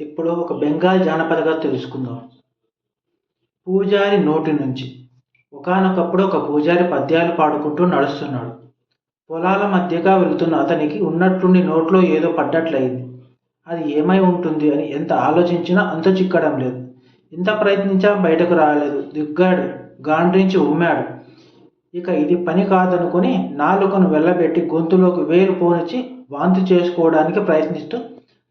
ఇప్పుడు ఒక బెంగాల్ జానపదగా తెలుసుకుందాం. పూజారి నోటి నుంచి. ఒకనొకప్పుడు ఒక పూజారి పద్యాలు పాడుకుంటూ నడుస్తున్నాడు. పొలాల మధ్యగా వెళుతున్న అతనికి ఉన్నట్లుండి నోట్లో ఏదో పడ్డట్లయింది. అది ఏమై ఉంటుంది అని ఎంత ఆలోచించినా అంత చిక్కడం లేదు. ఎంత ప్రయత్నించా బయటకు రాలేదు. దిగ్గాడు గాండ్రించి ఉమ్మాడు. ఇక ఇది పని కాదనుకుని నాలుకను వెళ్ళబెట్టి గొంతులోకి వేలు పోనిచ్చి వాంతి చేసుకోవడానికి ప్రయత్నిస్తూ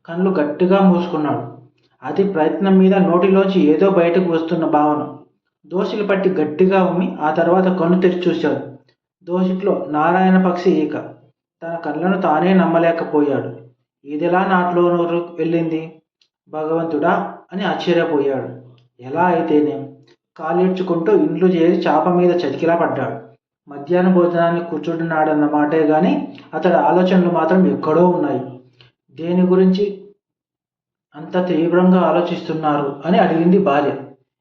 కళ్ళు గట్టిగా మూసుకున్నాడు. అది ప్రయత్నం మీద నోటిలోంచి ఏదో బయటకు వస్తున్న భావన. దోషిలు పట్టి గట్టిగా ఉమ్మి ఆ తర్వాత కన్ను తెరిచి చూశాడు. దోషిట్లో నారాయణ పక్షి ఈక. తన కళ్ళను తానే నమ్మలేకపోయాడు. ఇదిలా నాట్లో వెళ్ళింది? భగవంతుడా? అని ఆశ్చర్యపోయాడు. ఎలా అయితేనేం? కాలేడ్చుకుంటూ ఇండ్లు చేరి చాప మీద చతికిలా పడ్డాడు. మధ్యాహ్న భోజనాన్ని కూర్చుంటున్నాడన్న మాటే కానీ అతడి ఆలోచనలు మాత్రం ఎక్కడో ఉన్నాయి. దేని గురించి అంత తీవ్రంగా ఆలోచిస్తున్నారు అని అడిగింది భార్య.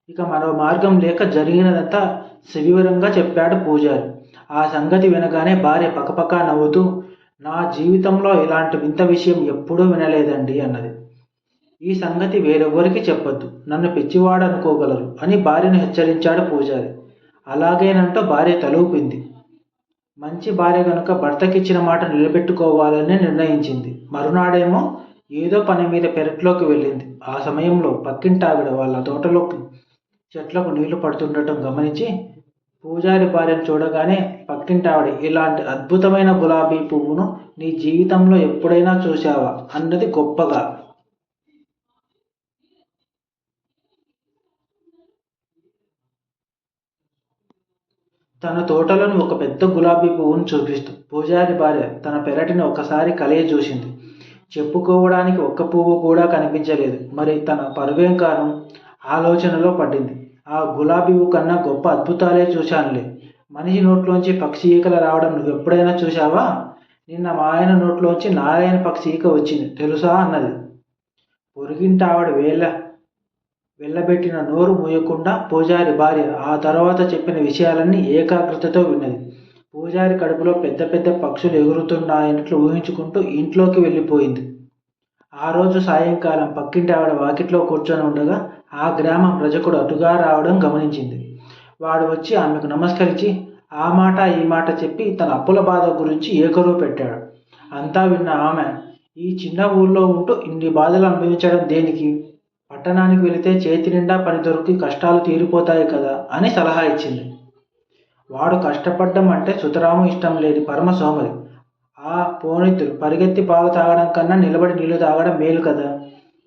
ఇక మరో మార్గం లేక జరిగినదంతా సవివరంగా చెప్పాడు పూజారి. ఆ సంగతి వినగానే భార్య పకపకా నవ్వుతూ నా జీవితంలో ఇలాంటి వింత విషయం ఎప్పుడూ వినలేదండి అన్నది. ఈ సంగతి వేరెవ్వరికి చెప్పొద్దు. నన్ను పిచ్చివాడనుకోగలరు అని భార్యను హెచ్చరించాడు పూజారి. అలాగేనంటూ భార్య తలూపింది. మంచి భార్య కనుక భర్తకిచ్చిన మాట నిలబెట్టుకోవాలని నిర్ణయించింది. మరునాడేమో ఏదో పని మీద పెరట్లోకి వెళ్ళింది. ఆ సమయంలో పక్కింటావిడ వాళ్ళ తోటలోకి చెట్లకు నీళ్ళు పడుతుండటం గమనించి పూజారి భార్యను చూడగానే పక్కింటావిడ ఇలాంటి అద్భుతమైన గులాబీ పువ్వును నీ జీవితంలో ఎప్పుడైనా చూశావా? అన్నది గొప్పగా తన తోటలోని ఒక పెద్ద గులాబీ పువ్వును చూపిస్తూ పూజారి భార్య తన పెరటిని ఒకసారి కలియ చూసింది. చెప్పుకోవడానికి ఒక్క పువ్వు కూడా కనిపించలేదు. మరి తన పరువేం కారణం? ఆలోచనలో పడింది. ఆ గులాబీ పువ్వు కన్నా గొప్ప అద్భుతాలే చూశానులే. మనిషి నోట్లోంచి పక్షి ఈకలు రావడం నువ్వు ఎప్పుడైనా చూశావా? నిన్న మా ఆయన నోట్లోంచి నారాయణ పక్షి ఈక వచ్చింది. తెలుసా? అన్నది. పొరిగింటి వేళ వెళ్ళబెట్టిన నోరు మూయకుండా పూజారి భార్య ఆ తర్వాత చెప్పిన విషయాలన్నీ ఏకాగ్రతతో విన్నది పూజారి కడుపులో పెద్ద పెద్ద పక్షులు ఎగురుతున్నాయన్నట్లు ఊహించుకుంటూ ఇంట్లోకి వెళ్ళిపోయింది. ఆ రోజు సాయంకాలం పక్కింటి ఆవిడ వాకిట్లో కూర్చొని ఉండగా ఆ గ్రామం రజకుడు అటుగా రావడం గమనించింది. వాడు వచ్చి ఆమెకు నమస్కరించి ఆ మాట ఈ మాట చెప్పి తన అప్పుల బాధ గురించి ఏకరువు పెట్టాడు. అంతా విన్న ఆమె ఈ చిన్న ఊళ్ళో ఉంటూ ఇన్ని బాధలు అనుభవించడం దేనికి? పట్టణానికి వెళితే చేతి నిండా పని దొరికి కష్టాలు తీరిపోతాయి కదా అని సలహా ఇచ్చింది. వాడు కష్టపడ్డం అంటే సుతరాము ఇష్టం లేని పరమ సోమరి. ఆ పోనితులు పరిగెత్తి పాలు తాగడం కన్నా నిలబడి నీళ్ళు తాగడం మేలు కదా.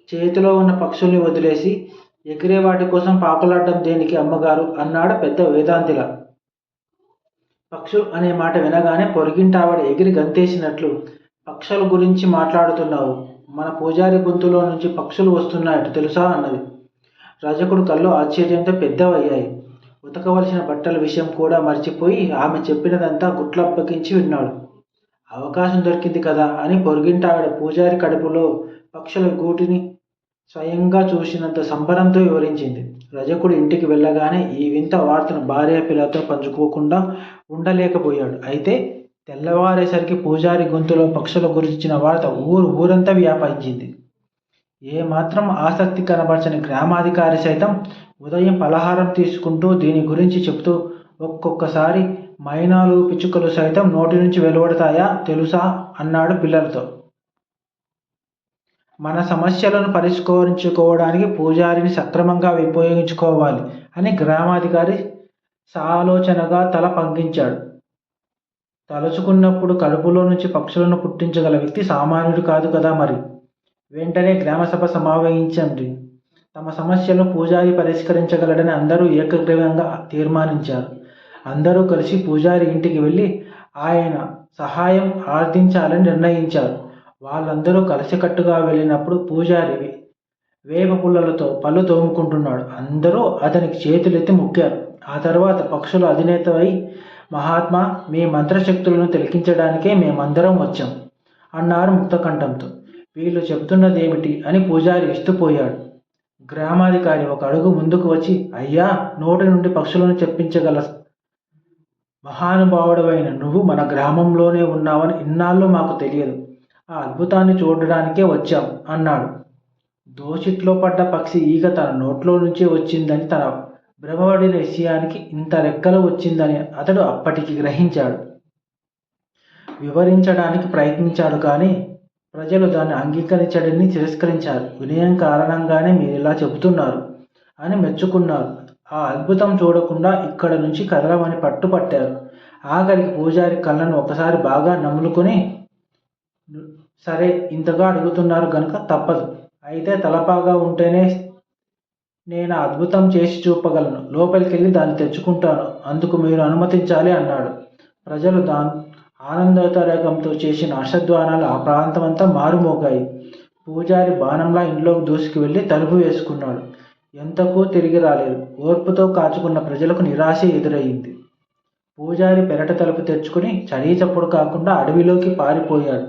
చేతిలో ఉన్న పక్షుల్ని వదిలేసి ఎగిరే వాటి కోసం పాకులాడడం దేనికి అమ్మగారు అన్నాడు పెద్ద వేదాంతిలా. పక్షులు అనే మాట వినగానే పొరిగింటావిడ ఎగిరి గంతేసినట్లు పక్షుల గురించి మాట్లాడుతున్నావు. మన పూజారి గొంతులో నుంచి పక్షులు వస్తున్నాయట తెలుసా అన్నది. రజకుడు కళ్ళు ఆశ్చర్యంతో పెద్దవయ్యాయి. ఉతకవలసిన బట్టల విషయం కూడా మర్చిపోయి ఆమె చెప్పినదంతా గుట్లప్పగించి విన్నాడు. అవకాశం దొరికింది కదా అని పొరుగింటావిడ పూజారి కడుపులో పక్షుల గూటిని స్వయంగా చూసినంత సంబరంతో వివరించింది. రజకుడు ఇంటికి వెళ్ళగానే ఈ వింత వార్తను భార్య పిల్లతో పంచుకోకుండా ఉండలేకపోయాడు. అయితే తెల్లవారేసరికి పూజారి గొంతులో పక్షుల గురించిన వార్త ఊరు ఊరంతా వ్యాపించింది. ఏమాత్రం ఆసక్తి కనబరచని గ్రామాధికారి సైతం ఉదయం పలహారం తీసుకుంటూ దీని గురించి చెప్తూ ఒక్కొక్కసారి మైనాలు పిచ్చుకలు సైతం నోటి నుంచి వెలువడతాయా తెలుసా అన్నాడు పిల్లలతో. మన సమస్యలను పరిష్కరించుకోవడానికి పూజారిని సక్రమంగా ఉపయోగించుకోవాలి అని గ్రామాధికారి సాలోచనగా తల పంకించాడు తలుచుకున్నప్పుడు కలుపులో నుంచి పక్షులను పుట్టించగల వ్యక్తి సామాన్యుడు కాదు కదా మరి? వెంటనే గ్రామసభ సమావేశించండి. తమ సమస్యలను పూజారి పరిష్కరించగలడని అందరూ ఏకగ్రీవంగా తీర్మానించారు. అందరూ కలిసి పూజారి ఇంటికి వెళ్ళి ఆయన సహాయం ఆర్థించాలని నిర్ణయించారు. వాళ్ళందరూ కలిసికట్టుగా వెళ్ళినప్పుడు పూజారి వేప పుల్లలతో పళ్ళు తోముకుంటున్నాడు. అందరూ అతనికి చేతులెత్తి మొక్కారు. ఆ తర్వాత పక్షుల అధినేత అయి మహాత్మా మీ మంత్రశక్తులను తిలకించడానికే మేమందరం వచ్చాం అన్నారు ముక్తకంఠంతో. వీళ్ళు చెప్తున్నదేమిటి అని పూజారి ఇస్తుపోయాడు గ్రామాధికారి ఒక అడుగు ముందుకు వచ్చి అయ్యా నోటి నుండి పక్షులను చెప్పించగల మహానుభావుడవైన నువ్వు మన గ్రామంలోనే ఉన్నావని ఇన్నాళ్ళు మాకు తెలియదు. ఆ అద్భుతాన్ని చూడడానికే వచ్చాం అన్నాడు. దోసిట్లో పడ్డ పక్షి ఈగ తన నోట్లో నుంచే వచ్చిందని తన భ్రమపడిన విషయానికి ఇంత రెక్కలు వచ్చిందని అతడు అప్పటికి గ్రహించాడు. వివరించడానికి ప్రయత్నించాడు కానీ ప్రజలు దాన్ని అంగీకరించడాన్ని తిరస్కరించారు. వినయం కారణంగానే మీరు ఇలా చెబుతున్నారు అని మెచ్చుకున్నారు. ఆ అద్భుతం చూడకుండా ఇక్కడ నుంచి కదలమని పట్టుపట్టారు. ఆఖరికి పూజారి కళ్ళను ఒకసారి బాగా నములుకొని సరే ఇంతగా అడుగుతున్నారు కనుక తప్పదు. అయితే తలపాగా ఉంటేనే నేను అద్భుతం చేసి చూపగలను. లోపలికెళ్ళి దాన్ని తెచ్చుకుంటాను. అందుకు మీరు అనుమతించాలి అన్నాడు. ప్రజలు దా ఆనందోత్తరేకంతో చేసిన హర్షధ్వానాలు ఆ ప్రాంతమంతా మారుమోగాయి. పూజారి బాణంలా ఇంట్లోకి దూసుకు వెళ్ళి తలుపు వేసుకున్నాడు. ఎంతకు తిరిగి రాలేదు. ఓర్పుతో కాచుకున్న ప్రజలకు నిరాశ ఎదురయ్యింది పూజారి పెరట తలుపు తెచ్చుకుని చడీ చప్పుడు కాకుండా అడవిలోకి పారిపోయాడు.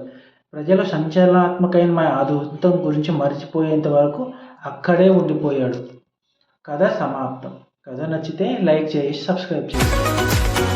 ప్రజలు సంచలనాత్మకమైన అద్భుతం గురించి మర్చిపోయేంత వరకు అక్కడే ఉండిపోయాడు. కథ సమాప్తం. కథ నచ్చితే లైక్ చేసి సబ్స్క్రైబ్ చేయండి